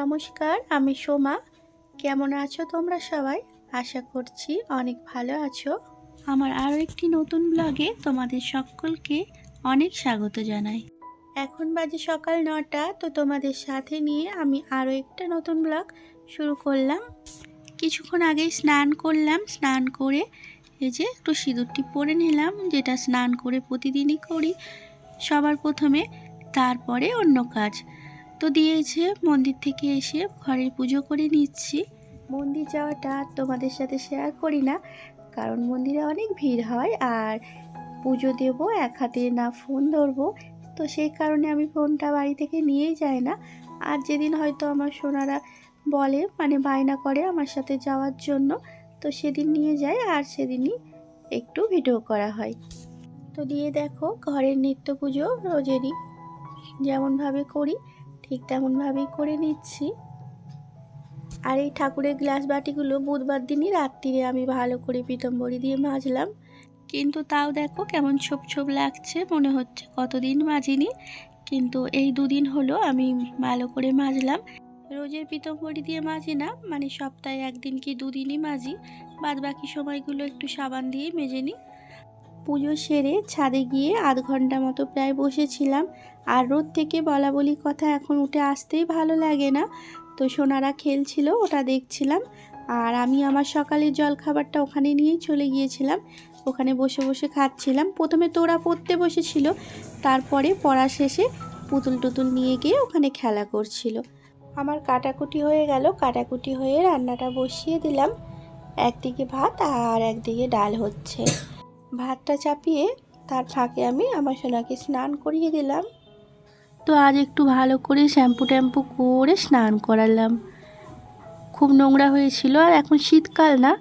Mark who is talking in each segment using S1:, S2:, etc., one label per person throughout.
S1: নমস্কার, আমি সোমা। কেমন আছো তোমরা সবাই? আশা করছি অনেক ভালো আছো। আমার আরও একটি নতুন ব্লগে তোমাদের সকলকে অনেক স্বাগত জানাই। এখন বাজে সকাল নটা, তো তোমাদের সাথে নিয়ে আমি আরও একটা নতুন ব্লগ শুরু করলাম। কিছুক্ষণ আগেই স্নান করলাম, স্নান করে এই যে একটু সিঁদুরটি পরে নিলাম, যেটা স্নান করে প্রতিদিনই করি সবার প্রথমে, তারপরে অন্য কাজ। তো দিয়েছে, মন্দির থেকে এসে ঘরের পুজো করে নিচ্ছি। মন্দির যাওয়াটা তোমাদের সাথে শেয়ার করি না, কারণ মন্দিরে অনেক ভিড় হয় আর পুজো দেব, এক হাতে না ফোন ধরবো, তো সেই কারণে আমি ফোনটা বাড়ি থেকে নিয়েই যাই না। আর যেদিন হয়তো আমার সোনারা বলে মানে বায়না করে আমার সাথে যাওয়ার জন্য, তো সেদিন নিয়ে যাই আর সেদিনই একটু ভিডিও করা হয়। তো দিয়ে দেখো, ঘরের নিত্য পুজো রোজেরই, যেমনভাবে করি ঠিক তেমনভাবেই করে নিচ্ছি। আর এই ঠাকুরের গ্লাস বাটিগুলো বুধবার দিনই রাত্রিরে আমি ভালো করে পিতম্বরি দিয়ে মাজলাম। কিন্তু তাও দেখো কেমন ছোপ ছোপ লাগছে, মনে হচ্ছে কতদিন মাজিনি। কিন্তু এই দুদিন হলো আমি ভালো করে মাজলাম। রোজের পিতম্বরি দিয়ে মাজি না মানে সপ্তাহে একদিন কি দুদিনই মাজি। বাদ বাকি সময়গুলো একটু সাবান দিয়েই মেজে নিই। পুজো সেরে ছাদে গিয়ে আধ ঘণ্টা মতো প্রায় বসেছিলাম। আর রোদ থেকে বলা বলি কথা এখন উঠে আসতেই ভালো লাগে না। তো সোনারা খেলছিল, ওটা দেখছিলাম। আর আমি আমার সকালের জল খাবারটা ওখানে নিয়েই চলে গিয়েছিলাম। ওখানে বসে বসে খাচ্ছিলাম। প্রথমে তোরা পড়তে বসেছিল, তারপরে পড়া শেষে পুতুল টুতুল নিয়ে গিয়ে ওখানে খেলা করছিল। আমার কাটাকুটি হয়ে গেল, কাটাকুটি হয়ে রান্নাটা বসিয়ে দিলাম। একদিকে ভাত আর একদিকে ডাল হচ্ছে। ভাতটা চাপিয়ে তার ফাঁকে আমি আমার সোনাকে স্নান করিয়ে দিলাম। তো আজ একটু ভালো করে শ্যাম্পু ট্যাম্পু করে স্নান করালাম। খুব নোংরা হয়েছিল আর এখন শীতকাল না।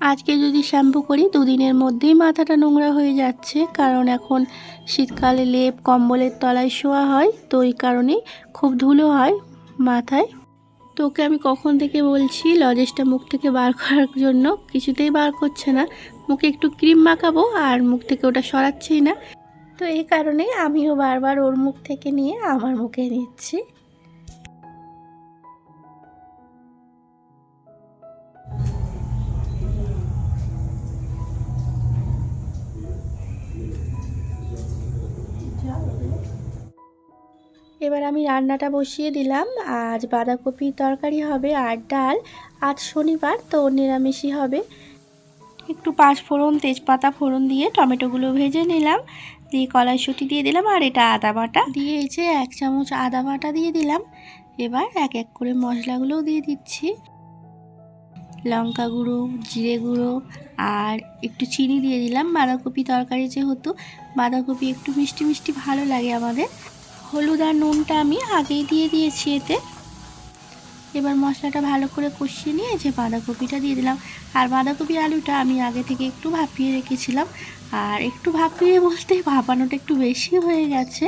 S1: আজকে যদি শ্যাম্পু করি, দুদিনের মধ্যেই মাথাটা নোংরা হয়ে যাচ্ছে। কারণ এখন শীতকালে লেপ, কম্বলের তলায় শোয়া হয়, তো এই কারণেই খুব ধুলো হয় মাথায়। তোকে আমি কখন থেকে বলছি লজেসটা মুখ থেকে বার করার জন্য? কিছুতেই বার করছে না। মুখে একটু ক্রিম মাখাবো আর মুখ থেকে ওটা সরাচ্ছেই না। তো এই কারণে আমিও বারবার ওর মুখ থেকে নিয়ে আমার মুখে নিচ্ছি। এবার আমি রান্নাটা বসিয়ে দিলাম। আজ বাঁধাকপির তরকারি হবে আর ডাল। আজ শনিবার, তো নিরামিষই হবে। একটু পাঁচ ফোড়ন, তেজপাতা ফোড়ন দিয়ে টমেটোগুলো ভেজে নিলাম। দিয়ে কড়াইশুঁটি দিয়ে দিলাম আর এটা আদা বাটা। দিয়ে এই যে এক চামচ আদা বাটা দিয়ে দিলাম। এবার এক এক করে মশলাগুলোও দিয়ে দিচ্ছি। লঙ্কা গুঁড়ো, জিরে গুঁড়ো আর একটু চিনি দিয়ে দিলাম। বাঁধাকপি তরকারি যেহেতু, বাঁধাকপি একটু মিষ্টি মিষ্টি ভালো লাগে আমাদের। হলুদ আর নুনটা আমি আগেই দিয়ে দিয়েছি এতে। এবার মশলাটা ভালো করে কষিয়ে নিয়ে যে বাঁধাকপিটা দিয়ে দিলাম। আর বাঁধাকপি আলুটা আমি আগে থেকে একটু ভাপিয়ে রেখেছিলাম। আর একটু ভাপিয়ে বলতে ভাপানোটা একটু বেশি হয়ে গেছে।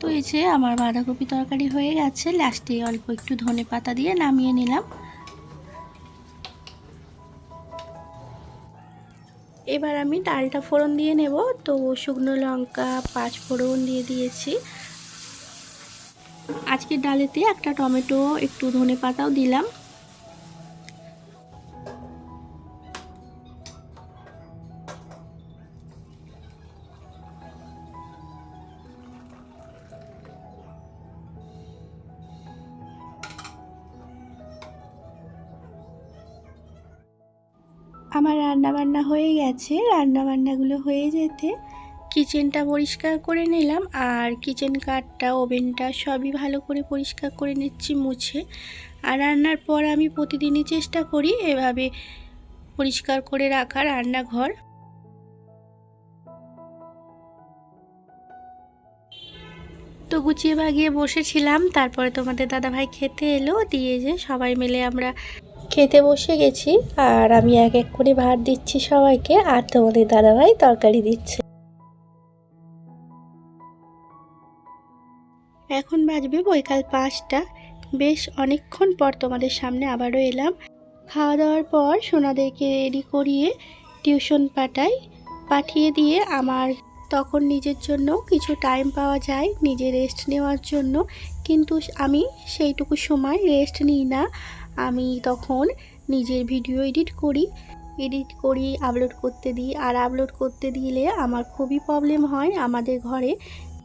S1: তো এই যে আমার বাঁধাকপি তরকারি হয়ে গেছে। লাস্টে অল্প একটু ধনে পাতা দিয়ে নামিয়ে নিলাম। এবার আমি ডালটা ফোড়ন দিয়ে নেব। তো শুকনো লঙ্কা, পাঁচ ফোড়ন দিয়ে দিয়েছি। আজকে ডালেতে একটা টমেটো, একটু ধনে পাতাও দিলাম। আমার রান্না বান্না হয়ে গেছে রান্না বান্নাগুলো হয়ে যেতে। কিচেনটা পরিষ্কার করে নিলাম আর কিচেন কাঠটা, ওভেনটা সবই ভালো করে পরিষ্কার করে নিচ্ছি, মুছে। আর রান্নার পর আমি প্রতিদিনই চেষ্টা করি এভাবে পরিষ্কার করে রাখা রান্নাঘর। তো গুছিয়ে ভাগিয়ে বসেছিলাম, তারপরে তোমাদের দাদাভাই খেতে এলো, দিয়ে যে সবাই মিলে আমরা খেতে বসে গেছি আর আমি এক এক করে ভাত দিচ্ছি সবাইকে আর তোমাদের দাদাভাই তরকারি দিচ্ছে। এখন বাজবে বৈকাল পাঁচটা। বেশ অনেকক্ষণ পর তোমাদের সামনে আবারও এলাম। খাওয়া দাওয়ার পর সোনাদেরকে রেডি করিয়ে টিউশন পাঠাই। পাঠিয়ে দিয়ে আমার তখন নিজের জন্য কিছু টাইম পাওয়া যায়, নিজে রেস্ট নেওয়ার জন্য। কিন্তু আমি সেইটুকু সময় রেস্ট নিই না। আমি তখন নিজের ভিডিও এডিট করি এডিট করি আপলোড করতে দিই। আর আপলোড করতে দিলে আমার খুবই প্রবলেম হয়। আমাদের ঘরে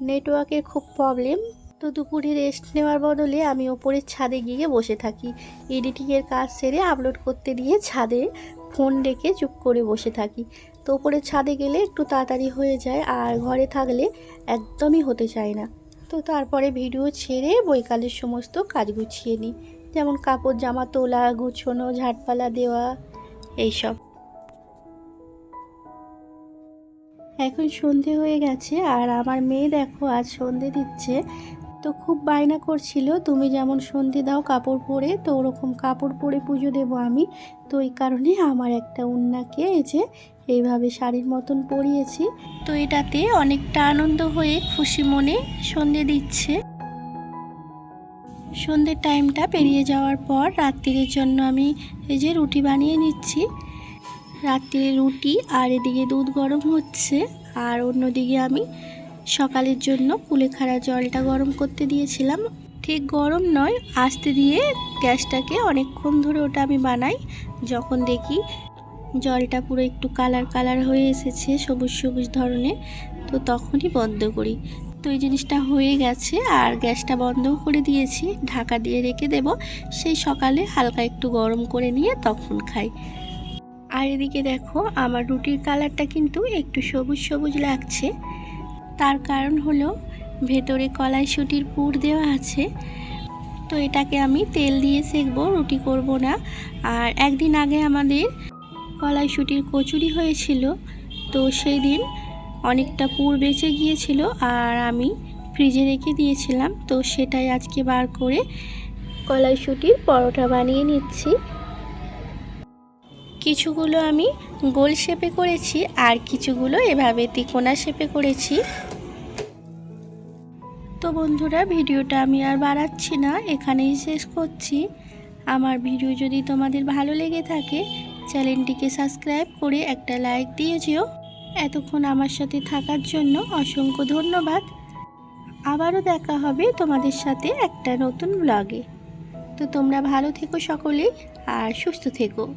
S1: নেটওয়ার্কের খুব প্রবলেম তো দুপুরে রেস্ট নেওয়ার বদলে আমি ওপরের ছাদে গিয়ে বসে থাকি। এডিটিংয়ের কাজ সেরে আপলোড করতে দিয়ে ছাদে ফোন রেখে চুপ করে বসে থাকি। তো ওপরের ছাদে গেলে একটু তাড়াতাড়ি হয়ে যায় আর ঘরে থাকলে একদমই হতে চায় না। তো তারপরে ভিডিও ছেড়ে বৈকালের সমস্ত কাজ গুছিয়ে নিই। যেমন কাপড়, জামা তোলা, গুছোনো, ঝাটপালা দেওয়া, এইসব। এখন সন্ধে হয়ে গেছে আর আমার মেয়ে দেখো আজ সন্ধে দিচ্ছে। তো খুব বায়না করছিল, তুমি যেমন সন্ধে দাও কাপড় পরে, তো ওরকম কাপড় পরে পুজো দেবো আমি। তো এই কারণে আমার একটা উন্নাকে এই যে এইভাবে শাড়ির মতন পরিয়েছি। তো এটাতে অনেকটা আনন্দ হয়ে খুশি মনে সন্ধে দিচ্ছে। সন্ধ্যের টাইমটা পেরিয়ে যাওয়ার পর রাত্রির জন্য আমি এই যে রুটি বানিয়ে নিচ্ছি। রাত্রে রুটি আর এদিকে দুধ গরম হচ্ছে আর অন্যদিকে আমি সকালের জন্য কুলেখাড়া জলটা গরম করতে দিয়েছিলাম। ঠিক গরম নয়, আস্তে দিয়ে গ্যাসটাকে অনেকক্ষণ ধরে ওটা আমি বানাই। যখন দেখি জলটা পুরো একটু কালার কালার হয়ে এসেছে সবুজ সবুজ ধরনের, তো তখনই বন্ধ করি। তো এই জিনিসটা হয়ে গেছে আর গ্যাসটা বন্ধও করে দিয়েছি। ঢাকা দিয়ে রেখে দেব। সেই সকালে হালকা একটু গরম করে নিয়ে তখন খাই। আর এদিকে দেখো, আমার রুটির কালারটা কিন্তু একটু সবুজ সবুজ লাগছে। তার কারণ হলো, ভেতরে কলাইশুটির পুর দেওয়া আছে। তো এটাকে আমি তেল দিয়ে সেকবো, রুটি করব না। আর একদিন আগে আমাদের কলাইশুটির কচুরি হয়েছিল। তো সেই দিন অনেকটা পুর বেঁচে গিয়েছিল আর আমি ফ্রিজে রেখে দিয়েছিলাম। তো সেটাই আজকে বার করে কলাইশুটির পরোটা বানিয়ে নিচ্ছি। কিছুগুলো আমি গোল শেপে করেছি আর কিছুগুলো এভাবে তিকোনা শেপে করেছি। তো বন্ধুরা, ভিডিওটা আমি আর বাড়াচ্ছি না, এখানেই শেষ করছি। আমার ভিডিও যদি তোমাদের ভালো লেগে থাকে, চ্যানেলটিকে সাবস্ক্রাইব করে একটা লাইক দিয়ে যেও। এতক্ষণ আমার সাথে থাকার জন্য অসংখ্য ধন্যবাদ। আবারও দেখা হবে তোমাদের সাথে একটা নতুন ব্লগে তো তোমরা ভালো থেকো সকলেই, আর সুস্থ থেকো।